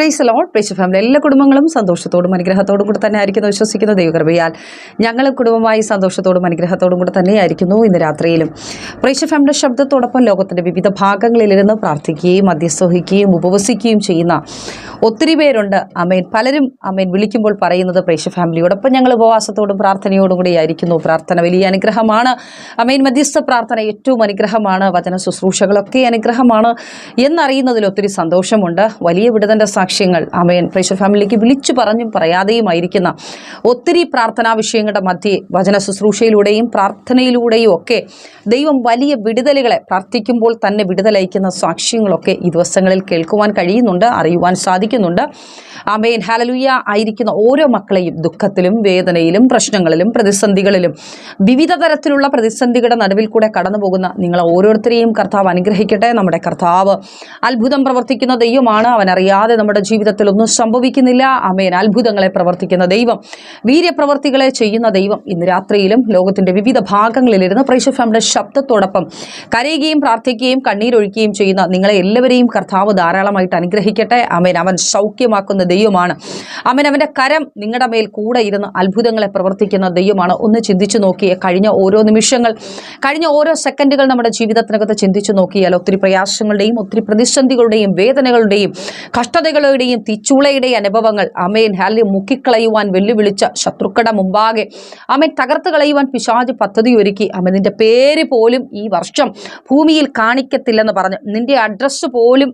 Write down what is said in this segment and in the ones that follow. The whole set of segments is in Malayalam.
ഫ്രൈസ് ലോഡ് പ്രേസ് ഫാമിലി എല്ലാ കുടുംബങ്ങളും സന്തോഷത്തോടും അനുഗ്രഹത്തോടും കൂടെ തന്നെ ആയിരിക്കുന്നു വിശ്വസിക്കുന്ന ദൈവകൃപയാൽ. ഞങ്ങളും കുടുംബമായി സന്തോഷത്തോടും അനുഗ്രഹത്തോടും കൂടെ തന്നെയായിരിക്കുന്നു ഇന്ന് രാത്രിയിലും. പ്രേസ് ഫാമിലിയുടെ ശബ്ദത്തോടൊപ്പം ലോകത്തിന്റെ വിവിധ ഭാഗങ്ങളിലിരുന്ന് പ്രാർത്ഥിക്കുകയും മധ്യസ്ഥഹിക്കുകയും ഉപവസിക്കുകയും ചെയ്യുന്ന ഒത്തിരി പേരുണ്ട്. അമേൻ പലരും അമേൻ വിളിക്കുമ്പോൾ പറയുന്നത് പ്രേക്ഷ ഫാമിലിയോടൊപ്പം ഞങ്ങൾ ഉപവാസത്തോടും പ്രാർത്ഥനയോടും കൂടി ആയിരിക്കുന്നു. പ്രാർത്ഥന വലിയ അനുഗ്രഹമാണ്. അമേൻ മധ്യസ്ഥ പ്രാർത്ഥന ഏറ്റവും അനുഗ്രഹമാണ്. വചന ശുശ്രൂഷകളൊക്കെ അനുഗ്രഹമാണ്. എന്നറിയുന്നതിൽ ഒത്തിരി സന്തോഷമുണ്ട്. വലിയ വിടുതന്റെ സാക്ഷ്യങ്ങൾ അമയൻ പ്രേക്ഷ ഫാമിലിക്ക് വിളിച്ചു പറഞ്ഞും പറയാതെയുമായിരിക്കുന്ന ഒത്തിരി പ്രാർത്ഥനാ വിഷയങ്ങളുടെ മധ്യേ വചന ശുശ്രൂഷയിലൂടെയും പ്രാർത്ഥനയിലൂടെയും ഒക്കെ ദൈവം വലിയ വിടുതലുകളെ പ്രാർത്ഥിക്കുമ്പോൾ തന്നെ വിടുതലയക്കുന്ന സാക്ഷ്യങ്ങളൊക്കെ ഈ ദിവസങ്ങളിൽ കേൾക്കുവാൻ കഴിയുന്നുണ്ട് അറിയുവാൻ സാധിക്കുന്നുണ്ട്. അമയൻ ഹാലലുയ്യ ആയിരിക്കുന്ന ഓരോ മക്കളെയും ദുഃഖത്തിലും വേദനയിലും പ്രശ്നങ്ങളിലും പ്രതിസന്ധികളിലും വിവിധ തരത്തിലുള്ള പ്രതിസന്ധികളുടെ നടുവിൽ കൂടെ കടന്നു പോകുന്ന നിങ്ങൾ ഓരോരുത്തരെയും കർത്താവ് അനുഗ്രഹിക്കട്ടെ. നമ്മുടെ കർത്താവ് അത്ഭുതം പ്രവർത്തിക്കുന്ന ദൈവമാണ്. അവനറിയാതെ അറിയാതെ നമ്മുടെ ജീവിതത്തിൽ ഒന്നും സംഭവിക്കുന്നില്ല. അമേൻ. അത്ഭുതങ്ങളെ പ്രവർത്തിക്കുന്ന ദൈവം. വീര്യപ്രവർത്തികളെ ചെയ്യുന്ന ദൈവം ഇന്ന് രാത്രിയിലും ലോകത്തിന്റെ വിവിധ ഭാഗങ്ങളിലിരുന്ന് പ്രൈഷ ഫാമിലിയുടെ ശബ്ദത്തോടൊപ്പം കരയുകയും പ്രാർത്ഥിക്കുകയും കണ്ണീരൊഴുക്കുകയും ചെയ്യുന്ന നിങ്ങളെ എല്ലാവരെയും കർത്താവ് ധാരാളമായിട്ട് അനുഗ്രഹിക്കട്ടെ. അമേൻ. അവൻ സൗഖ്യമാക്കുന്ന ദൈവമാണ്. അമേൻ. അവന്റെ കരം നിങ്ങളുടെ മേൽ കൂടെ ഇരുന്ന് അത്ഭുതങ്ങളെ പ്രവർത്തിക്കുന്ന ദൈവമാണ്. ഒന്ന് ചിന്തിച്ചു നോക്കിയേ. കഴിഞ്ഞ ഓരോ നിമിഷങ്ങൾ കഴിഞ്ഞ ഓരോ സെക്കൻഡുകൾ നമ്മുടെ ജീവിതത്തിനകത്ത് ചിന്തിച്ചു നോക്കിയാൽ ഒത്തിരി പ്രയാസങ്ങളുടെയും ഒത്തിരി പ്രതിസന്ധികളുടെയും വേദനകളുടെയും കഷ്ടതകളുടെയും തിച്ചുളയുടെയും അനുഭവങ്ങൾ അമേൻ ഹാലി മുക്കിക്കളയുവാൻ വെല്ലുവിളിച്ച ശത്രുക്കളുടെ മുമ്പാകെ. അമേൻ തകർത്ത് കളയുവാൻ പിശാജ് പദ്ധതി ഒരുക്കി. അമൻ നിന്റെ പേര് പോലും ഈ വർഷം ഭൂമിയിൽ കാണിക്കത്തില്ലെന്ന് പറഞ്ഞു. നിന്റെ അഡ്രസ്സ് പോലും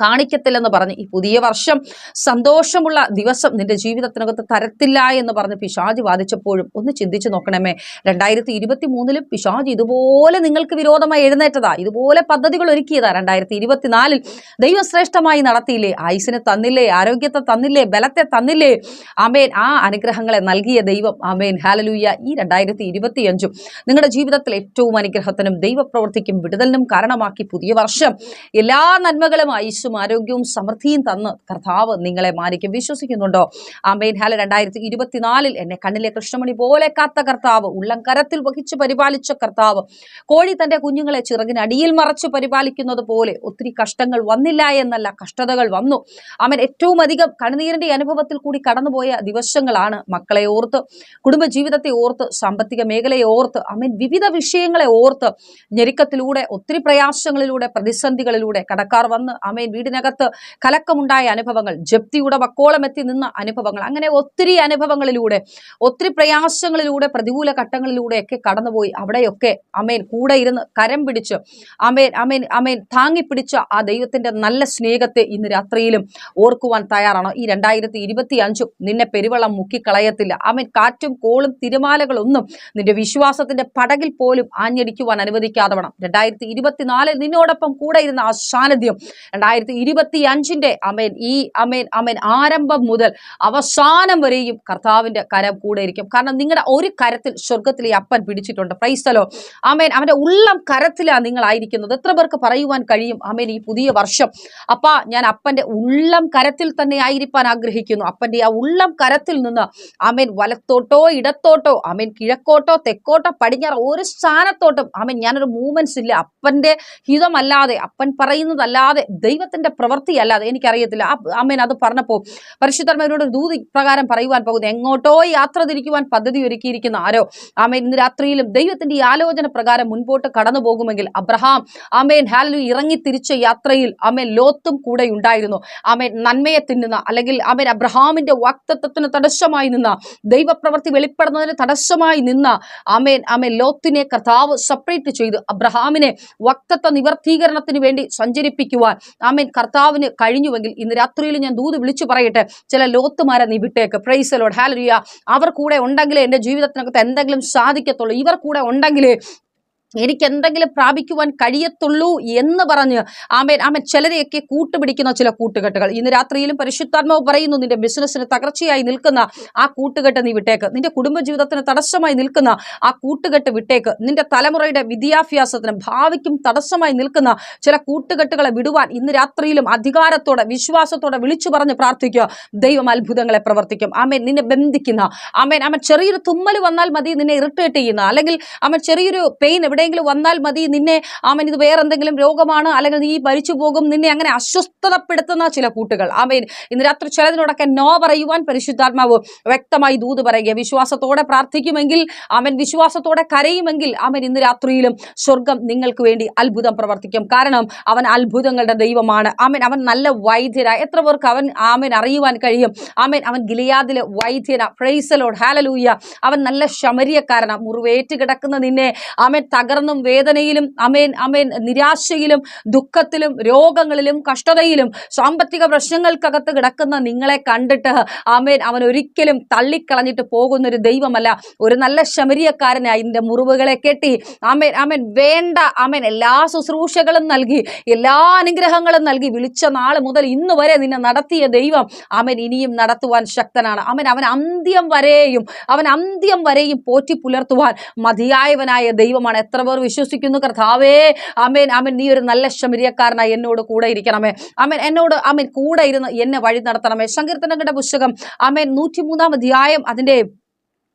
കാണിക്കത്തില്ലെന്ന് പറഞ്ഞ് ഈ പുതിയ വർഷം സന്തോഷമുള്ള ദിവസം നിന്റെ ജീവിതത്തിനകത്ത് തരത്തില്ല എന്ന് പറഞ്ഞ് പിശാജ് വാദിച്ചപ്പോഴും ഒന്ന് ചിന്തിച്ചു നോക്കണമേ. രണ്ടായിരത്തി ഇരുപത്തി മൂന്നിലും പിശാജ് ഇതുപോലെ നിങ്ങൾക്ക് വിരോധമായി എഴുന്നേറ്റതാ. ഇതുപോലെ പദ്ധതികൾ ഒരുക്കിയതാ. രണ്ടായിരത്തി ഇരുപത്തിനാലിൽ ദൈവശ്രേഷ്ഠമായി നടത്തിയില്ലേ? ആയുസിനെ തന്നില്ലേ? ആരോഗ്യത്തെ തന്നില്ലേ? ബലത്തെ തന്നില്ലേ? ആമേൻ. ആ അനുഗ്രഹങ്ങളെ നൽകിയ ദൈവം. Amen hallelujah. ഈ രണ്ടായിരത്തി ഇരുപത്തിയഞ്ചും നിങ്ങളുടെ ജീവിതത്തിൽ ഏറ്റവും അനുഗ്രഹത്തിനും ദൈവപ്രവൃത്തിക്കും വിടുതലിനും കാരണമാക്കി പുതിയ വർഷം. എല്ലാ നന്മകളും ആയുസ്സും ആരോഗ്യവും സമൃദ്ധിയും തന്ന് കർത്താവ് നിങ്ങളെ മാനിക്കും. വിശ്വസിക്കുന്നുണ്ടോ? ആമേൻ. ഹാല രണ്ടായിരത്തി ഇരുപത്തിനാലിൽ എന്നെ കണ്ണിലെ കൃഷ്ണമണി പോലെ കാത്ത കർത്താവ് ഉള്ളം കരത്തിൽ വഹിച്ച് പരിപാലിച്ച കർത്താവ് കോഴി തന്റെ കുഞ്ഞുങ്ങളെ ചിറകിന് അടിയിൽ മറച്ച് പരിപാലിക്കുന്നത് പോലെ ഒത്തിരി കഷ്ടങ്ങൾ വന്നില്ല എന്നല്ല കഷ്ടതകൾ വന്നു. അവൻ ഏറ്റവും അധികം കണ്ണുനീരിന്റെ അനുഭവത്തിൽ കൂടി കടന്നുപോയ ദിവസങ്ങളാണ് മക്കളെ ഓർത്ത് കുടുംബജീവിതത്തെ ഓർത്ത് സാമ്പത്തിക മേഖലയെ ഓർത്ത് അവൻ വിവിധ വിഷയങ്ങളെ ഓർത്ത് ഞെരുക്കത്തിലൂടെ ഒത്തിരി പ്രയാസങ്ങളിലൂടെ പ്രതിസന്ധികളിലൂടെ കടക്കാർ വന്ന് അമേൻ വീടിനകത്ത് കലക്കമുണ്ടായ അനുഭവങ്ങൾ ജപ്തിയുടെ വക്കോളം എത്തി നിന്ന അനുഭവങ്ങൾ അങ്ങനെ ഒത്തിരി അനുഭവങ്ങളിലൂടെ ഒത്തിരി പ്രയാസങ്ങളിലൂടെ പ്രതികൂല ഘട്ടങ്ങളിലൂടെ ഒക്കെ കടന്നുപോയി. അവിടെയൊക്കെ അമേൻ കൂടെ ഇരുന്ന് കരം പിടിച്ച് അമേൻ അമേൻ അമേൻ താങ്ങിപ്പിടിച്ച ആ ദൈവത്തിന്റെ നല്ല സ്നേഹത്തെ ഇന്ന് രാത്രിയിലും ഓർക്കുവാൻ തയ്യാറാണോ. ഈ രണ്ടായിരത്തി ഇരുപത്തി അഞ്ചും നിന്നെ പെരുവെള്ളം മുക്കിക്കളയത്തില്ല. അമേൻ കാറ്റും കോളും തിരുമാലകളൊന്നും നിന്റെ വിശ്വാസത്തിന്റെ പടകിൽ പോലും ആഞ്ഞടിക്കുവാൻ അനുവദിക്കാതെ വേണം രണ്ടായിരത്തി ഇരുപത്തിനാലിൽ നിന്നോടൊപ്പം കൂടെ ഇരുന്ന ആ സാന്നിധ്യം രണ്ടായിരത്തി ഇരുപത്തി അഞ്ചിന്റെ അമേൻ ഈ അമേൻ അമേൻ ആരംഭം മുതൽ അവസാനം വരെയും കർത്താവിന്റെ കരം കൂടെ ഇരിക്കും കാരണം നിങ്ങളുടെ ഒരു കരത്തിൽ സ്വർഗത്തിലെ അപ്പൻ പിടിച്ചിട്ടുണ്ട്. പ്രൈസ്തലോ അമേൻ അവന്റെ ഉള്ളം കരത്തിലാണ് നിങ്ങളായിരിക്കുന്നത്. എത്ര പേർക്ക് പറയുവാൻ കഴിയും? അമേൻ ഈ പുതിയ വർഷം. അപ്പാ ഞാൻ അപ്പന്റെ ഉള്ളം കരത്തിൽ തന്നെ ആയിരിക്കാൻ ആഗ്രഹിക്കുന്നു. അപ്പന്റെ ആ ഉള്ളം കരത്തിൽ നിന്ന് അമേൻ വലത്തോട്ടോ ഇടത്തോട്ടോ അമേൻ കിഴക്കോട്ടോ തെക്കോട്ടോ പടിഞ്ഞാറ് ഒരു സ്ഥാനത്തോട്ടും അമേൻ ഞാനൊരു മൂവ്മെന്റ്സ് ഇല്ല. അപ്പന്റെ ഹിതമല്ലാതെ അപ്പൻ പറയുന്നതല്ലാതെ ദൈവത്തിന്റെ പ്രവൃത്തി അത് എനിക്കറിയത്തില്ല. ആ അമ്മേൻ അത് പറഞ്ഞപ്പോൾ പരിശുദ്ധർമ്മയോട് ദൂതി പ്രകാരം പറയുവാൻ പോകുന്നു. എങ്ങോട്ടോ യാത്ര തിരിക്കുവാൻ പദ്ധതി ഒരുക്കിയിരിക്കുന്ന ആരോ? ആമേൻ. ഇന്ന് രാത്രിയിലും ദൈവത്തിന്റെ ഈ ആലോചന പ്രകാരം മുൻപോട്ട് കടന്നു പോകുമെങ്കിൽ അബ്രഹാം ആമേൻ ഹാലു ഇറങ്ങി തിരിച്ച യാത്രയിൽ ആമേൻ ലോത്തും കൂടെ ഉണ്ടായിരുന്നു. ആമേൻ നന്മയെ തിന്നുന്ന അല്ലെങ്കിൽ ആമേൻ അബ്രഹാമിന്റെ വാക്തത്വത്തിന് തടസ്സമായി നിന്ന ദൈവപ്രവൃത്തി വെളിപ്പെടുന്നതിന് തടസ്സമായി നിന്ന ആമേൻ ആമേൻ ലോത്തിനെ കർത്താവ് സെപ്പറേറ്റ് ചെയ്ത് അബ്രഹാമിനെ വക്തത്വ നിവർത്തീകരണത്തിന് വേണ്ടി സഞ്ചരിപ്പിക്കുവാൻ ആമേൻ കർത്താവിന് കഴിഞ്ഞുവെങ്കിൽ ഇന്ന് രാത്രിയിൽ ഞാൻ ദൂത് വിളിച്ചു പറയട്ടെ. ചില ലോത്തുമാരെ നീ വിട്ടേക്ക്. പ്രൈസലോട് ഹാലരിയ അവർ കൂടെ ഉണ്ടെങ്കിലേ എന്റെ ജീവിതത്തിനകത്ത് എന്തെങ്കിലും സാധിക്കത്തുള്ളൂ. ഇവർ കൂടെ ഉണ്ടെങ്കിലേ എനിക്ക് എന്തെങ്കിലും പ്രാപിക്കുവാൻ കഴിയത്തുള്ളൂ എന്ന് പറഞ്ഞ് ആമേൻ ആമൻ. ചിലരെയൊക്കെ കൂട്ടുപിടിക്കുന്ന ചില കൂട്ടുകെട്ടുകൾ. ഇന്ന് രാത്രിയിലും പരിശുദ്ധാത്മാവ് പറയുന്നു നിന്റെ ബിസിനസ്സിന് തകർച്ചയായി നിൽക്കുന്ന ആ കൂട്ടുകെട്ട് നീ വിട്ടേക്ക്. നിന്റെ കുടുംബജീവിതത്തിന് തടസ്സമായി നിൽക്കുന്ന ആ കൂട്ടുകെട്ട് വിട്ടേക്ക്. നിന്റെ തലമുറയുടെ വിദ്യാഭ്യാസത്തിന് ഭാവിക്കും തടസ്സമായി നിൽക്കുന്ന ചില കൂട്ടുകെട്ടുകളെ വിടുവാൻ ഇന്ന് രാത്രിയിലും അധികാരത്തോടെ വിശ്വാസത്തോടെ വിളിച്ചു പറഞ്ഞ് പ്രാർത്ഥിക്കുക. ദൈവം അത്ഭുതങ്ങളെ പ്രവർത്തിക്കും. ആമേൻ. നിന്നെ ബന്ധിക്കുന്ന ആമേൻ. ആമൻ. ചെറിയൊരു തുമ്മൽ വന്നാൽ മതി നിന്നെ ഇറിറ്റേറ്റ് ചെയ്യുന്ന. അല്ലെങ്കിൽ ആമൻ ചെറിയൊരു പെയിൻ എവിടെ എവിടെയെങ്കിലും വന്നാൽ മതി. നിന്നെ ആമേൻ ഇത് വേറെ എന്തെങ്കിലും രോഗമാണ് അല്ലെങ്കിൽ നീ മരിച്ചു പോകും. നിന്നെ അങ്ങനെ അസ്വസ്ഥതപ്പെടുത്തുന്ന ചില കൂട്ടുകൾ. ആമേൻ. ഇന്ന് രാത്രി ചിലതിനോടൊക്കെ നോ പറയുവാൻ പരിശുദ്ധാത്മാവ് വ്യക്തമായി ദൂത് പറയുക വിശ്വാസത്തോടെ പ്രാർത്ഥിക്കുമെങ്കിൽ അവൻ വിശ്വാസത്തോടെ കരയുമെങ്കിൽ അവൻ ഇന്ന് രാത്രിയിലും സ്വർഗം നിങ്ങൾക്ക് വേണ്ടി അത്ഭുതം പ്രവർത്തിക്കും. കാരണം അവൻ അത്ഭുതങ്ങളുടെ ദൈവമാണ്. അവൻ അവൻ നല്ല വൈദ്യര. എത്ര പേർക്ക് അവൻ ആമൻ അറിയുവാൻ കഴിയും. ആമൻ അവൻ ഗിലിയാദിലെ വൈദ്യന. ഫ്രൈസലോഡ് ഹാലലൂയ അവൻ നല്ല ശമരിയക്കാരനാണ് മുറിവേറ്റ് കിടക്കുന്ന നിന്നെ ആമൻ തകർന്നും വേദനയിലും അമേൻ അമേൻ നിരാശയിലും ദുഃഖത്തിലും രോഗങ്ങളിലും കഷ്ടതയിലും സാമ്പത്തിക പ്രശ്നങ്ങൾക്കകത്ത് കിടക്കുന്ന നിങ്ങളെ കണ്ടിട്ട് അമേൻ അവൻ ഒരിക്കലും തള്ളിക്കളഞ്ഞിട്ട് പോകുന്ന ഒരു ദൈവമല്ല. ഒരു നല്ല ശമരിയക്കാരനായി ഇതിന്റെ മുറിവുകളെ കെട്ടി അമേൻ അമേൻ വേണ്ട അമേൻ എല്ലാ ശുശ്രൂഷകളും നൽകി എല്ലാ അനുഗ്രഹങ്ങളും നൽകി വിളിച്ച നാൾ മുതൽ ഇന്ന് വരെ നിന്നെ നടത്തിയ ദൈവം അവൻ ഇനിയും നടത്തുവാൻ ശക്തനാണ്. അവൻ അവൻ അന്ത്യം വരെയും അവൻ അന്ത്യം വരെയും പോറ്റി പുലർത്തുവാൻ മതിയായവനായ ദൈവമാണ്. എത്ര പേർ വിശ്വസിക്കുന്നു. കർത്താവേ അമേൻ അമൻ നീ ഒരു നല്ല ശമരിയക്കാരനായി എന്നോട് കൂടെ ഇരിക്കണമേ. ആമേൻ എന്നോട് ആമേൻ കൂടെ ഇരുന്ന് എന്നെ വഴി നടത്തണമേ. സങ്കീർത്തനങ്ങളുടെ പുസ്തകം അമേൻ നൂറ്റിമൂന്നാം അധ്യായം അതിന്റെ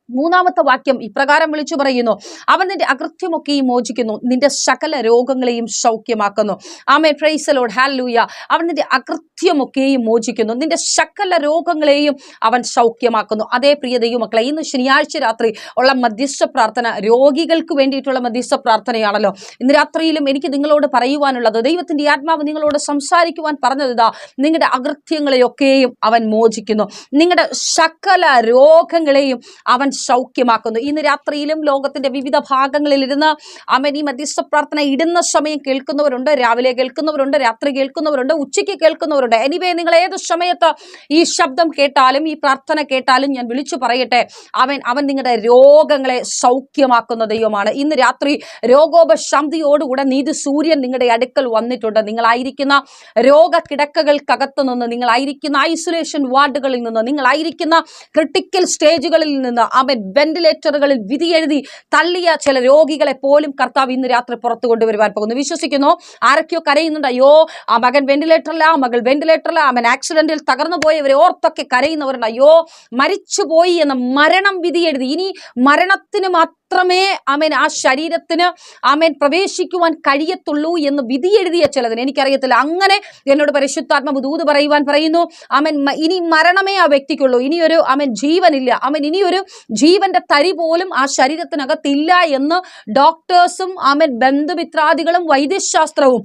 മൂന്നാമത്തെ വാക്യം ഇപ്രകാരം വിളിച്ചു പറയുന്നു. അവൻ നിന്റെ അകൃത്യമൊക്കെയും മോചിക്കുന്നു. നിന്റെ സകല രോഗങ്ങളെയും സൗഖ്യമാക്കുന്നു. ആമേ ഫ്രൈസലോഡ് ഹാലൂയ അവൻ നിന്റെ അകൃത്യമൊക്കെയും മോചിക്കുന്നു. നിന്റെ സകല രോഗങ്ങളെയും അവൻ സൗഖ്യമാക്കുന്നു. അതേ പ്രിയ ദൈവമക്കളെ ഇന്ന് ശനിയാഴ്ച രാത്രി ഉള്ള മധ്യസ്ഥ പ്രാർത്ഥന രോഗികൾക്ക് വേണ്ടിയിട്ടുള്ള മധ്യസ്ഥ പ്രാർത്ഥനയാണല്ലോ. ഇന്ന് രാത്രിയിലും എനിക്ക് നിങ്ങളോട് പറയുവാനുള്ളത് ദൈവത്തിന്റെ ആത്മാവ് നിങ്ങളോട് സംസാരിക്കുവാൻ പറഞ്ഞത് ഇതാ നിങ്ങളുടെ അകൃത്യങ്ങളെയൊക്കെയും അവൻ മോചിക്കുന്നു. നിങ്ങളുടെ സകല രോഗങ്ങളെയും അവൻ സൗഖ്യമാക്കുന്നു. ഇന്ന് രാത്രിയിലും ലോകത്തിന്റെ വിവിധ ഭാഗങ്ങളിൽ ഇരുന്ന് അവൻ ഈ മധ്യസ്ഥ പ്രാർത്ഥന ഇടുന്ന സമയം കേൾക്കുന്നവരുണ്ട്. രാവിലെ കേൾക്കുന്നവരുണ്ട് രാത്രി കേൾക്കുന്നവരുണ്ട് ഉച്ചയ്ക്ക് കേൾക്കുന്നവരുണ്ട്. എനിവേ നിങ്ങൾ ഏത് സമയത്ത് ഈ ശബ്ദം കേട്ടാലും ഈ പ്രാർത്ഥന കേട്ടാലും ഞാൻ വിളിച്ചു പറയട്ടെ. അവൻ അവൻ നിങ്ങളുടെ രോഗങ്ങളെ സൗഖ്യമാക്കുന്ന ദൈവമാണ്. ഇന്ന് രാത്രി രോഗോപശാന്തിയോടുകൂടെ നീതി സൂര്യൻ നിങ്ങളുടെ അടുക്കൽ വന്നിട്ടുണ്ട്. നിങ്ങളായിരിക്കുന്ന രോഗ കിടക്കകൾക്കകത്തു നിന്ന് നിങ്ങളായിരിക്കുന്ന ഐസൊലേഷൻ വാർഡുകളിൽ നിന്ന് നിങ്ങളായിരിക്കുന്ന ക്രിട്ടിക്കൽ സ്റ്റേജുകളിൽ നിന്ന് അവൻ വെന്റിലേറ്ററുകളിൽ വിധി എഴുതി തള്ളിയ ചില രോഗികളെ പോലും കർത്താവ് ഇന്ന് രാത്രി പുറത്തു കൊണ്ടുവരുവാൻ പോകുന്നു. വിശ്വസിക്കുന്നു? ആരൊക്കെയോ കരയുന്നുണ്ട്. അയ്യോ ആ മകൻ വെന്റിലേറ്ററില്ല ആ മകൾ വെന്റിലേറ്ററില്ല അവൻ ആക്സിഡന്റിൽ തകർന്നു പോയവരെ ഓർത്തൊക്കെ കരയുന്നവരുണ്ട്. അയ്യോ മരിച്ചുപോയി എന്ന മരണം വിധി എഴുതി. ഇനി മരണത്തിന് മാത്രമേ അവൻ ആ ശരീരത്തിന് ആമേൻ പ്രവേശിക്കുവാൻ കഴിയത്തുള്ളൂ എന്ന് വിധി എഴുതിയ ചിലതിന്. എനിക്കറിയത്തില്ല. അങ്ങനെ എന്നോട് പരിശുദ്ധാത്മ ദൂത് പറയുവാൻ പറയുന്നു അമൻ ഇനി മരണമേ ആ വ്യക്തിക്കുള്ളൂ. ഇനിയൊരു അമൻ ജീവനില്ല. അമൻ ഇനിയൊരു ജീവന്റെ തരി പോലും ആ ശരീരത്തിനകത്തില്ല എന്ന് ഡോക്ടേഴ്സും ആമൻ ബന്ധുമിത്രാദികളും വൈദ്യശാസ്ത്രവും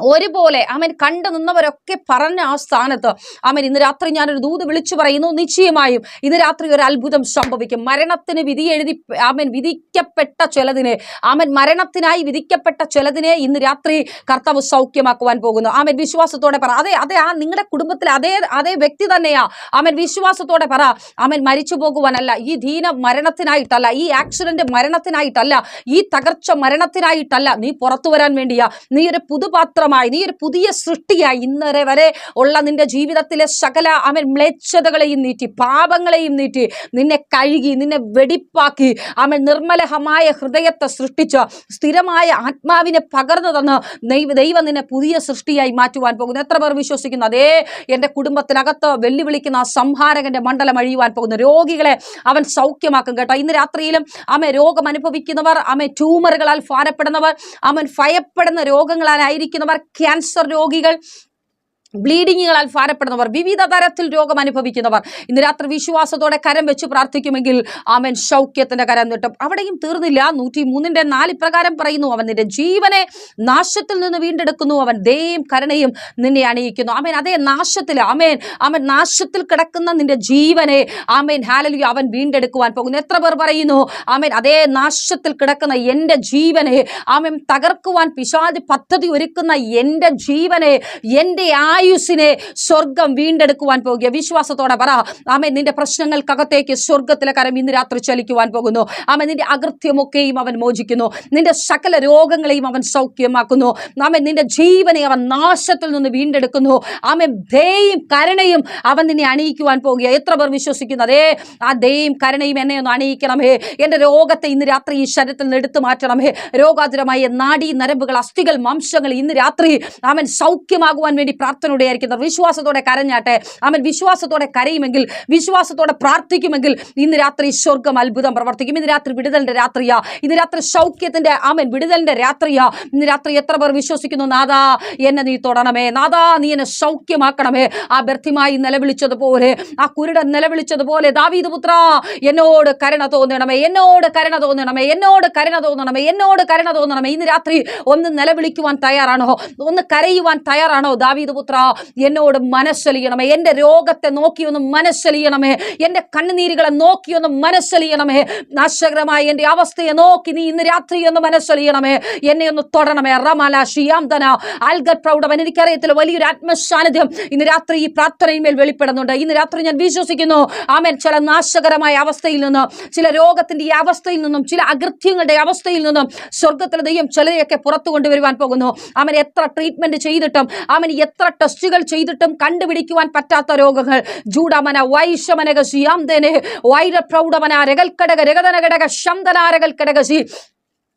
ഒരുപോലെ അവൻ കണ്ടു നിന്നവരൊക്കെ പറഞ്ഞ ആ സ്ഥാനത്ത് അവൻ ഇന്ന് രാത്രി ഞാനൊരു ദൂത് വിളിച്ചു പറയുന്നു. നിശ്ചയമായും ഇന്ന് രാത്രി ഒരു അത്ഭുതം സംഭവിക്കും. മരണത്തിന് വിധി എഴുതി അവൻ വിധിക്കപ്പെട്ട ചിലതിനെ അവൻ മരണത്തിനായി വിധിക്കപ്പെട്ട ചിലതിനെ ഇന്ന് രാത്രി കർത്താവ് സൗഖ്യമാക്കുവാൻ പോകുന്നു. അവൻ വിശ്വാസത്തോടെ പറ. അതെ അതെ ആ നിങ്ങളുടെ കുടുംബത്തിൽ അതേ അതേ വ്യക്തി തന്നെയാ. അവൻ വിശ്വാസത്തോടെ പറ. അവൻ മരിച്ചു പോകുവാനല്ല ഈ ദീന മരണത്തിനായിട്ടല്ല ഈ ആക്സിഡന്റ് മരണത്തിനായിട്ടല്ല ഈ തകർച്ച മരണത്തിനായിട്ടല്ല നീ പുറത്തു വരാൻ വേണ്ടിയാ. നീ ഒരു പുതുപാത്രമായി നീ ഒരു പുതിയ സൃഷ്ടിയായി ഇന്നരെ വരെ ഉള്ള നിന്റെ ജീവിതത്തിലെ സകല അവൻ മ്ലേച്ഛതകളെയും നീറ്റി പാപങ്ങളെയും നീറ്റി നിന്നെ കഴുകി നിന്നെ വെടിപ്പാക്കി അവൻ നിർമ്മലഹമായ ഹൃദയത്തെ സൃഷ്ടിച്ച് സ്ഥിരമായ ആത്മാവിനെ പകർന്നു തന്ന് ദൈവ ദൈവം നിന്നെ പുതിയ സൃഷ്ടിയായി മാറ്റുവാൻ പോകുന്നു. എത്ര പേർ വിശ്വസിക്കുന്നു? അതേ എന്റെ കുടുംബത്തിനകത്ത് വെല്ലുവിളിക്കുന്ന ആ സംഹാരകന്റെ മണ്ഡലം അഴിയുവാൻ പോകുന്നു. രോഗികളെ അവൻ സൗഖ്യമാക്കും കേട്ടോ. ഇന്ന് രാത്രിയിലും അമ്മ രോഗം അനുഭവിക്കുന്നവർ അമ്മ ട്യൂമറുകളാൽ ഭാരപ്പെടുന്നവർ അവൻ ഭയപ്പെടുന്ന രോഗങ്ങളാലായിരിക്കുന്നവർ ക്യാൻസർ രോഗികൾ ബ്ലീഡിങ്ങുകളാൽ ഭാരപ്പെടുന്നവർ വിവിധ തരത്തിൽ രോഗം അനുഭവിക്കുന്നവർ. ഇന്ന് രാത്രി വിശ്വാസത്തോടെ കരം വെച്ച് പ്രാർത്ഥിക്കുമെങ്കിൽ അവൻ ശൗക്യത്തിന്റെ കരം നീട്ടും. അവിടെയും തീർന്നില്ല. നൂറ്റി മൂന്നിന്റെ നാല് പ്രകാരം പറയുന്നു അവൻ നിന്റെ ജീവനെ നാശത്തിൽ നിന്ന് വീണ്ടെടുക്കുന്നു. അവൻ ദയും കരുണയും നിന്നെ അണിയിക്കുന്നു. അവൻ അതേ നാശത്തിൽ അമേൻ അവൻ നാശത്തിൽ കിടക്കുന്ന നിന്റെ ജീവനെ ആമേൻ ഹാലലു അവൻ വീണ്ടെടുക്കുവാൻ പോകുന്നു. എത്ര പേർ പറയുന്നു ആമേൻ അതേ നാശത്തിൽ കിടക്കുന്ന എന്റെ ജീവനെ ആമേൻ തകർക്കുവാൻ പിശാച് പദ്ധതി ഒരുക്കുന്ന എന്റെ ജീവനെ എന്റെ ആയുസ്സിനെ സ്വർഗം വീണ്ടെടുക്കുവാൻ പോകുക. വിശ്വാസത്തോടെ പറ. ആമേ നിന്റെ പ്രശ്നങ്ങൾക്കകത്തേക്ക് സ്വർഗത്തിലെ കരം ഇന്ന് രാത്രി ചലിക്കുവാൻ പോകുന്നു. ആമേ നിന്റെ അകൃത്യമൊക്കെയും അവൻ മോചിക്കുന്നു. നിന്റെ സകല രോഗങ്ങളെയും അവൻ സൗഖ്യമാക്കുന്നു. ആമേ നിന്റെ ജീവനെ അവൻ നാശത്തിൽ നിന്ന് വീണ്ടെടുക്കുന്നു. ആമേ ദയും കരുണയും അവൻ നിന്നെ അണിയിക്കുവാൻ പോകുക. എത്ര പേർ വിശ്വസിക്കുന്നു? അതേ ആ ദയും കരുണയും എന്നെ ഒന്ന് അണിയിക്കണമേ. എന്റെ രോഗത്തെ ഇന്ന് രാത്രി ഈ ശരീരത്തിൽ നിന്ന് എടുത്തു മാറ്റണമേ. രോഗാതുരമായ നാടി നരമ്പുകൾ അസ്ഥികൾ മാംസങ്ങൾ ഇന്ന് രാത്രി അവൻ സൗഖ്യമാകുവാൻ വേണ്ടി പ്രാർത്ഥന പ്രാർത്ഥനയോടെ ആയിരിക്കുന്നവർ വിശ്വാസത്തോടെ കരഞ്ഞാട്ടെ. അവൻ വിശ്വാസത്തോടെ കരയുമെങ്കിൽ വിശ്വാസത്തോടെ പ്രാർത്ഥിക്കുമെങ്കിൽ ഇന്ന് രാത്രി സ്വർഗം അത്ഭുതം പ്രവർത്തിക്കും. ഇന്ന് രാത്രി വിടുതലിന്റെ രാത്രിയാ. ഇന്ന് രാത്രി സൗഖ്യത്തിന്റെ അവൻ വിടുതലിന്റെ രാത്രിയാ. ഇന്ന് രാത്രി എത്ര പേർ വിശ്വസിക്കുന്നു? നാദാ എന്നെ നീ തൊടണമേ. നാദാ നീ എന്നെ സൗഖ്യമാക്കണമേ ആ ബർത്തിമായി നിലവിളിച്ചതുപോലെ ആ കുരുടൻ നിലവിളിച്ചതുപോലെ ദാവീദ് പുത്ര എന്നോട് കരുണ തോന്നണമേ. എന്നോട് കരുണ തോന്നണമേ. എന്നോട് കരുണ തോന്നണമേ. എന്നോട് കരുണ തോന്നണമേ. ഇന്ന് രാത്രി ഒന്ന് നിലവിളിക്കുവാൻ തയ്യാറാണോ? ഒന്ന് കരയുവാൻ തയ്യാറാണോ ദാവീദ് പുത്ര? എന്നോട് മനസ്സലിയണമേ എന്റെ രോഗത്തെ നോക്കിയൊന്ന് മനസ്സലിയണമേ എന്റെ കണ്ണുനീരുകളെ നോക്കിയൊന്ന് മനസ്സലിയണമേ നാശകരമായ എന്റെ അവസ്ഥയെ നോക്കി നീ ഇന്ന് രാത്രി ഒന്ന് മനസ്സലിയണമേ എന്നെ ഒന്ന് തൊടണമേ. റമല ഷിയാംതന അൽഗർ പ്രൗഢവൻ എനിക്കറിയത്തില്ല വലിയൊരു ആത്മസാന്നിധ്യം ഇന്ന് രാത്രി ഈ പ്രാർത്ഥനയിന്മേൽ വെളിപ്പെടുന്നുണ്ട്. ഇന്ന് രാത്രി ഞാൻ വിശ്വസിക്കുന്നു ആമേൻ ചില നാശകരമായ അവസ്ഥയിൽ നിന്ന് ചില രോഗത്തിന്റെ ഈ അവസ്ഥയിൽ നിന്നും ചില അകൃത്യങ്ങളുടെ അവസ്ഥയിൽ നിന്നും സ്വർഗത്തിലെ ദൈവം ചിലരെയൊക്കെ പുറത്തു കൊണ്ടുവരുവാൻ പോകുന്നു. അവൻ എത്ര ട്രീറ്റ്മെന്റ് ചെയ്തിട്ടും അവൻ എത്ര ടെസ്റ്റുകൾ ചെയ്തിട്ടും കണ്ടുപിടിക്കുവാൻ പറ്റാത്ത രോഗങ്ങൾ. ജൂഡമന വൈശമനകശി ശിയാംതേനെ വൈര പ്രൗഢമന രകൽക്കടക രകതനകടക ശന്തനാരകൽ കടകശി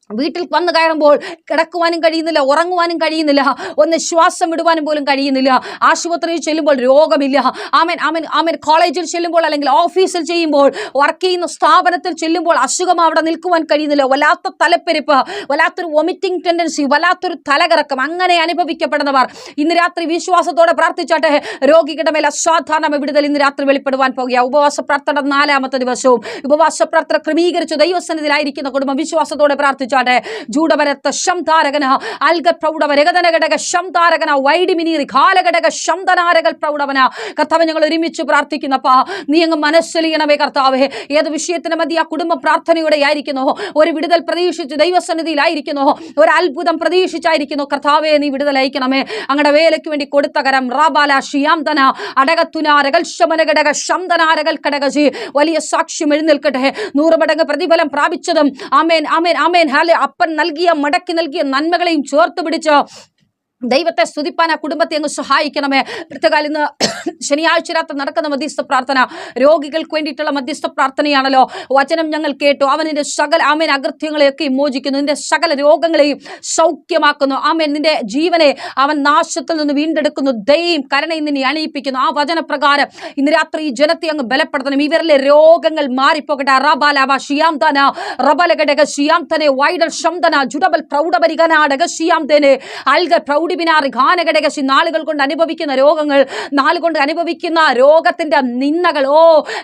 വീട്ടിൽ വന്ന് കയറുമ്പോൾ കിടക്കുവാനും കഴിയുന്നില്ല ഉറങ്ങുവാനും കഴിയുന്നില്ല ഒന്ന് ശ്വാസം വിടുവാനും പോലും കഴിയുന്നില്ല. ആശുപത്രിയിൽ ചെല്ലുമ്പോൾ രോഗമില്ല. ആമൻ ആമൻ ആമൻ. കോളേജിൽ ചെല്ലുമ്പോൾ അല്ലെങ്കിൽ ഓഫീസിൽ ചെയ്യുമ്പോൾ വർക്ക് ചെയ്യുന്ന സ്ഥാപനത്തിൽ ചെല്ലുമ്പോൾ അസുഖം അവിടെ നിൽക്കുവാൻ കഴിയുന്നില്ല. വല്ലാത്ത തലപ്പെരുപ്പ് വല്ലാത്തൊരു വൊമിറ്റിംഗ് ടെൻഡൻസി വല്ലാത്തൊരു തലകറക്കം. അങ്ങനെ അനുഭവിക്കപ്പെടുന്നവർ ഇന്ന് രാത്രി വിശ്വാസത്തോടെ പ്രാർത്ഥിച്ചാട്ടെ രോഗികളുടെ മേൽ അസാധാരണ വിടുതൽ ഇന്ന് രാത്രി വെളിപ്പെടുവാൻ പോകുക. ഉപവാസ പ്രാർത്ഥന നാലാമത്തെ ദിവസവും ഉപവാസ പ്രാർത്ഥന ക്രമീകരിച്ചു ദൈവസന്നിധിയിലായിരിക്കുന്ന കുടുംബം വിശ്വാസത്തോടെ പ്രാർത്ഥിച്ചാട്ടെ ജൂഡവരത്ത ശംതാരകന അൽഗ പ്രൗഢവരകതനഘടക ശംതാരകന വൈഡിമിനീറി കാലഘടക ശംതനാരകൽ പ്രൗഢവന. കർത്താവ് ഞങ്ങൾ ഒരുമിച്ച് പ്രാർത്ഥിക്കുന്നപ്പാ നീ അങ്ങ് മനസ്സലിയണമേ കർത്താവേ. ഏത് വിഷയത്തിന് മതി ആ കുടുംബ പ്രാർത്ഥനയോടെ ആയിരിക്കുന്നു. ഒരു വിടുതൽ പ്രതീക്ഷിച്ച് ദൈവസന്നിധിയിലായിരിക്കുന്നു. ഒരു അത്ഭുതം പ്രതീക്ഷിച്ചായിരിക്കുന്നു. കർത്താവേ നീ വിടുതൽ അയക്കണമേ. അങ്ങയുടെ വേലയ്ക്ക് വേണ്ടി കൊടുത്ത കരം റാബാല ഷിയാംതന അടകത്തുനാരകൽ ശമനഘടക ശംതനാരകൽ കടകജി വലിയ സാക്ഷ്യം എഴുന്നേൽക്കട്ടെ. നൂറ് മടങ്ങ് പ്രതിഫലം പ്രാപിച്ചതും അമേൻ അമേൻ ആമേൻ. ഹാലെ അപ്പൻ നൽകിയ മടക്കി നൽകിയ നന്മകളെയും ചേർത്ത് പിടിച്ച് ദൈവത്തെ സ്തുതിപ്പാൻ ആ കുടുംബത്തെ അങ്ങ് സഹായിക്കണമേ. പ്രത്യേകാൽ ഇന്ന് ശനിയാഴ്ച രാത്രി നടക്കുന്ന മധ്യസ്ഥ പ്രാർത്ഥന. രോഗികൾക്ക് വേണ്ടിയിട്ടുള്ള മധ്യസ്ഥ പ്രാർത്ഥനയാണല്ലോ. വചനം ഞങ്ങൾ കേട്ടു. അവനിന്റെ സകല ആമേൻ അകൃത്യങ്ങളെയൊക്കെ മോചിക്കുന്നു. നിന്റെ സകല രോഗങ്ങളെയും സൗഖ്യമാക്കുന്നു. ആമേൻ. നിന്റെ ജീവനെ അവൻ നാശത്തിൽ നിന്ന് വീണ്ടെടുക്കുന്നു. ദയും കരണയിൽ നിന്നെ അണിയിപ്പിക്കുന്നു. ആ വചനപ്രകാരം ഇന്ന് രാത്രി ഈ ജനത്തെ അങ്ങ് ബലപ്പെടുത്തണം. ഇവരിലെ രോഗങ്ങൾ മാറിപ്പോകട്ടെ. റബാലാവ ഷിയാംതന റബലഘടക ഷിയാംതനെ വൈഡൽ ശംതന ജുഡബൽ പ്രൗഢപരിഗനാടക ഷിയാംതനെ അൽഗ പ്രൗഢിബിനാറി ഘാനഘടകശി നാളുകൾ കൊണ്ട് അനുഭവിക്കുന്ന രോഗങ്ങൾ നാളുകൊണ്ട് അനുഭവിക്കുന്ന രോഗത്തിന്റെ നിന്നകൾ ഓ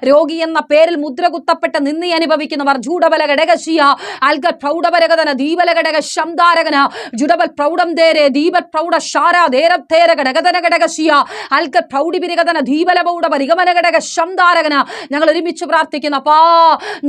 രോഗി എന്ന പേരിൽ മുദ്ര കുത്തപ്പെട്ട നിന്ദ അനുഭവിക്കുന്നവർ ജൂഡബല ഘടകശിയ അൽഗ പ്രൗഢപരകതന ദീപലഘടക ശംദാരകന ജുഡബൽ പ്രൗഢം തേരെ ദീപ പ്രൗഢ ഷാര ധേരത്തേര ഘടകതന ഘടകശിയ അൽഗ പ്രൗഢിപിരകതന ദീപല പൗഢ പരിഗമന ഘടക ശംദാരകന ഞങ്ങൾ ഒരുമിച്ച് പ്രാർത്ഥിക്കുന്നു അപ്പാ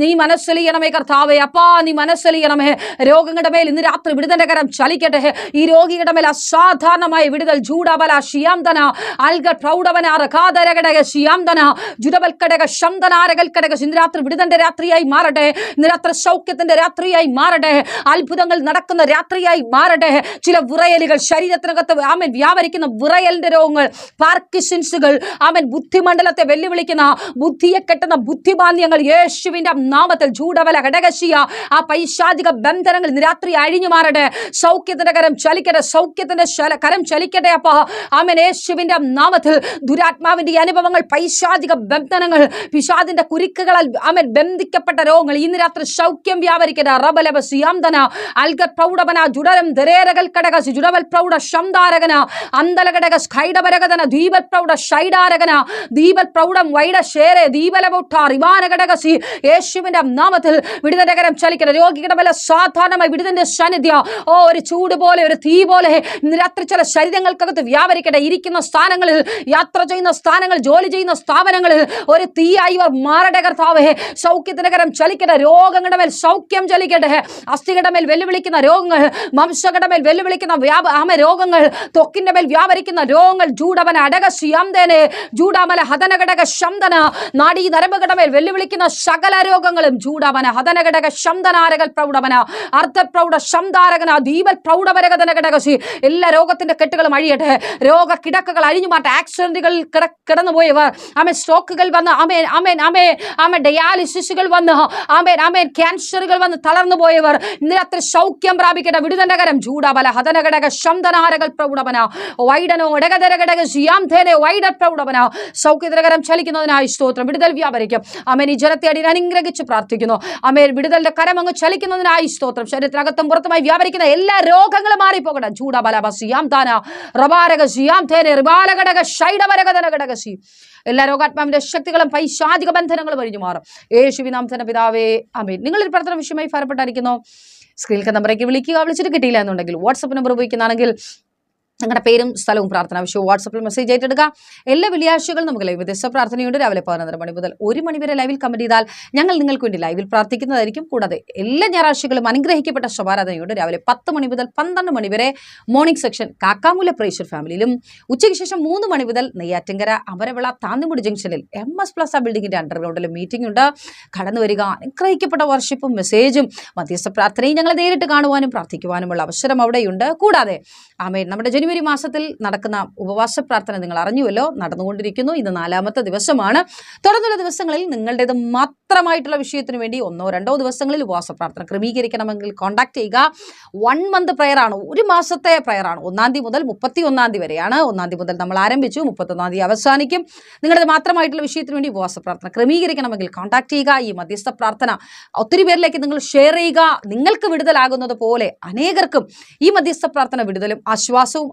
നീ മനസ്സലിയണമേ കർത്താവേ അപ്പാ നീ മനസ്സലിയണമേ. രോഗങ്ങളുടെ മേൽ ഇന്ന് രാത്രി വിടുതന്റെ കരം ചലിക്കട്ടെ. ഈ രോഗിയുടെ മേൽ അസാധാരണമായ വിടുതൽ ജൂഡബല ഷിയാംതന അൽഗ പ്രൗഢവന കാതരകടക ഷിയാംതന ജുഡബൽക്കടക ശംതനാരകൽക്കടക ഇന്ന് രാത്രി വിടുതന്റെ രാത്രിയായി മാറട്ടെ ഇന്ന് രാത്രി സൗഖ്യത്തിന്റെ രാത്രിയായി മാറട്ടെ അത്ഭുതങ്ങൾ നടക്കുന്ന രാത്രിയായി മാറട്ടെ ചില വിറയലുകൾ ശരീരത്തിനകത്ത് ആമൻ വ്യാപരിക്കുന്ന വിറയലിന്റെ രോഗങ്ങൾ പാർക്കിസിൻസുകൾ ആമൻ ബുദ്ധിമണ്ഡലത്തെ വെല്ലുവിളിക്കുന്ന ബുദ്ധിയെ കെട്ടുന്ന ബുദ്ധിമാന്യങ്ങൾ യേശുവിന്റെ നാമത്തിൽ ജൂഡവല ഘടകശിയ ആ പൈശാചിക ബന്ധനങ്ങൾ നിരാത്രി രാത്രി അഴിഞ്ഞു മാറട്ടെ സൗഖ്യത്തിന്റെ കരം ചലിക്കട്ടെ സൗഖ്യത്തിന്റെ കരം ചലിക്കട്ടെ അപ്പ. ആമൻ. യേശുവിന്റെ നാമത്തിൽ ദുരാത്മാവിന്റെ അനുഭവങ്ങൾ പൈശാചിക ബന്ധനങ്ങൾ പിശാദിന്റെ കുരുക്കുകളാൽ ആമൻ ബന്ധിക്കപ്പെട്ട രോഗങ്ങൾ. ഇന്ന് രാത്രി സൗഖ്യം വ്യാപരിക്കട്ടെ. റബലബ സിയാംതന അൽഗ പ്രൗഢവന ജുഡരം ദരേരകൽ കടക ജുഡവൽ പ്രൗഢ ശംദാരകന അന്തലഘടക സ്ഖൈഡപരകതന ദീപൽ പ്രൗഢ ഷൈഡാരകന ദീപൽ പ്രൗഢം വൈഡ ശേരെ ദീപലമുട്ട റിവാന ഘടകസി യേശുവിന്റെ നാമത്തിൽ വിടുതനകരം ചലിക്കട്ടെ. രോഗികളുടെ മേലെ സാധാരണമായി വിടുതന്റെ സാന്നിധ്യ. ഓ ഒരു ചൂട് പോലെ ഒരു തീ പോലെ രാത്രി ചില ശരീരങ്ങൾക്കകത്ത് വ്യാപരിക്കട്ടെ. ഇരിക്കുന്ന സ്ഥാനങ്ങളിൽ യാത്ര ചെയ്യുന്ന സ്ഥാനങ്ങൾ ജോലി ചെയ്യുന്ന സ്ഥാപനങ്ങളിൽ ഒരു തീയായി ഇവർ മാറട്ടെ കർത്താവേ. സൗഖ്യത്തിന്റെ കരം ചലിക്കട്ടെ. രോഗങ്ങളുടെ മേൽ സൗഖ്യം ചലിക്കട്ടെ. അസ്ഥികളുടെ മേൽ വെല്ലുവിളിക്കുന്ന രോഗങ്ങൾ മാംസങ്ങളുടെ മേൽ വെല്ലുവിളിക്കുന്ന വ്യാപ ആമ രോഗങ്ങൾ ത്വക്കിന്റെ മേൽ വ്യാപരിക്കുന്ന രോഗങ്ങൾ ജൂഡവന അടക ശ്യാന്തേനെ ജൂഡാമല ഹതനഘടക ശംദന നാടീ നരമ്പുകളുടെ മേൽ വെല്ലുവിളിക്കുന്ന സകല രോഗങ്ങളും ജൂഡവന ഹതനഘടക ശംദനാരകൽ പ്രൗഢവന അർദ്ധപ്രൗഢ ശംദാരകന ദീപൽ പ്രൗഢവരകതന ഘടകശി എല്ലാ രോഗത്തിന്റെ കെട്ടുകളും അഴിയട്ടെ രോഗ കിടക്കകൾ അഴിഞ്ഞു മാറ്റ. ആക്സിഡന്റുകൾ കിടന്നു കിട കിടന്നുപോയവർ ആമേ സ്ട്രോക്കുകൾ വന്ന് അമേൻ അമേൻ അമേ ആമേ ഡയാലിസിസുകൾ വന്ന് ആമേൻ അമേൻ ക്യാൻസറുകൾ വന്ന് തളർന്നു പോയവർ നിരത്തിൽ സൗഖ്യം പ്രാപിക്കട്ടെ. വിടുതന്റെ കരം ചൂടബല ഹതനഘടക ശംദനാരകൾ പ്രൗഢപന വൈഡനോ ഇടകതരഘടക ശിയാംധേനെ വൈഡ പ്രൗഢപന സൗഖ്യതരകരം ചലിക്കുന്നതിനായി സ്തോത്രം. വിടുതൽ വ്യാപരിക്കും. അമേൻ ഈ ജനത്തെ അടിയിൽ അനുഗ്രഹിച്ച് പ്രാർത്ഥിക്കുന്നു. അമേൻ വിടുതലിന്റെ കരം അങ്ങ് ചലിക്കുന്നതിനായി സ്തോത്രം. ശരീരത്തിനകത്തും പുറത്തുമായി വ്യാപരിക്കുന്ന എല്ലാ രോഗങ്ങളും മാറിപ്പോകട്ടെ. ചൂടബല സിയാം താന റബാരക സിയാം ധേനെ റിബാലഘടക ഷൈഡവരകതന ഘടകസി എല്ലാ രോഗാത്മാവിന്റെ ശക്തികളും പൈശാചിക ബന്ധനങ്ങളും ഒഴിഞ്ഞു മാറും. യേശുവിനാം തന്നെ പിതാവേ അമീൻ നിങ്ങളിൽ പ്രാർത്ഥന വിഷയമായി ഫലപ്പെട്ടായിരിക്കുന്നു സ്ക്രീനിൽ നമ്പറേക്ക് വിളിക്കുക. വിളിച്ചിട്ട് കിട്ടിയില്ല എന്നുണ്ടെങ്കിൽ വാട്സപ്പ് നമ്പർ ഉപയോഗിക്കുന്നതാണെങ്കിൽ നിങ്ങളുടെ പേരും സ്ഥലവും പ്രാർത്ഥന ആവശ്യവും വാട്സപ്പിൽ മെസ്സേജ് ആയിട്ടെടുക്കുക എല്ലാ വെള്ളിയാഴ്ചകളും നമുക്ക് ലൈവ് വിദേശ പ്രാർത്ഥനയുണ്ട്. രാവിലെ പതിനൊന്നര മണി മുതൽ ഒരു മണി വരെ ലൈവിൽ കമന്റ് ചെയ്താൽ ഞങ്ങൾ നിങ്ങൾക്ക് വേണ്ടി ലൈവിൽ പ്രാർത്ഥിക്കുന്നതായിരിക്കും. കൂടാതെ എല്ലാ ഞായറാഴ്ചകളും അനുഗ്രഹിക്കപ്പെട്ട ശുഭാരാധനയുണ്ട്. രാവിലെ പത്ത് മണി മുതൽ പന്ത്രണ്ട് മണി വരെ മോർണിംഗ് സെക്ഷൻ കാക്കാമൂല പ്രേഷർ ഫാമിലിയിലും ഉച്ചയ്ക്ക് ശേഷം മൂന്ന് മണി മുതൽ നെയ്യാറ്റിങ്കര അമരവിള താന്നിമുടി ജംഗ്ഷനിൽ എം എസ് പ്ലസ് ബിൽഡിങ്ങിന്റെ അണ്ടർഗ്രൗണ്ടിൽ മീറ്റിംഗ് ഉണ്ട്. കടന്നു വരിക അനുഗ്രഹിക്കപ്പെട്ട വർഷിപ്പും മെസ്സേജും മധ്യസ്ഥ പ്രാർത്ഥനയും ഞങ്ങളെ നേരിട്ട് കാണുവാനും പ്രാർത്ഥിക്കുവാനുമുള്ള അവസരം അവിടെയുണ്ട്. കൂടാതെ ആമേ നമ്മുടെ ജനുവരി മാസത്തിൽ നടക്കുന്ന ഉപവാസ പ്രാർത്ഥന നിങ്ങൾ അറിഞ്ഞുവല്ലോ. നടന്നുകൊണ്ടിരിക്കുന്നു. ഇത് നാലാമത്തെ ദിവസമാണ്. തുടർന്നുള്ള ദിവസങ്ങളിൽ നിങ്ങളുടേത് മാത്രമായിട്ടുള്ള വിഷയത്തിന് വേണ്ടി ഒന്നോ രണ്ടോ ദിവസങ്ങളിൽ ഉപവാസ പ്രാർത്ഥന ക്രമീകരിക്കണമെങ്കിൽ കോൺടാക്ട് ചെയ്യുക. വൺ മന്ത് പ്രയറാണ് ഒരു മാസത്തെ പ്രയറാണ് ഒന്നാം തീയതി മുതൽ മുപ്പത്തി ഒന്നാം തീയതി വരെയാണ്. ഒന്നാം തീയതി മുതൽ നമ്മൾ ആരംഭിച്ചു. മുപ്പത്തൊന്നാം തീയതി അവസാനിക്കും. നിങ്ങളുടെ മാത്രമായിട്ടുള്ള വിഷയത്തിന് വേണ്ടി ഉപവാസ പ്രാർത്ഥന ക്രമീകരിക്കണമെങ്കിൽ കോൺടാക്ട് ചെയ്യുക. ഈ മധ്യസ്ഥ പ്രാർത്ഥന ഒത്തിരി പേരിലേക്ക് നിങ്ങൾ ഷെയർ ചെയ്യുക. നിങ്ങൾക്ക് വിടുതലാകുന്നത് പോലെ അനേകർക്കും ഈ മധ്യസ്ഥ പ്രാർത്ഥന വിടുതലും ആശ്വാസവും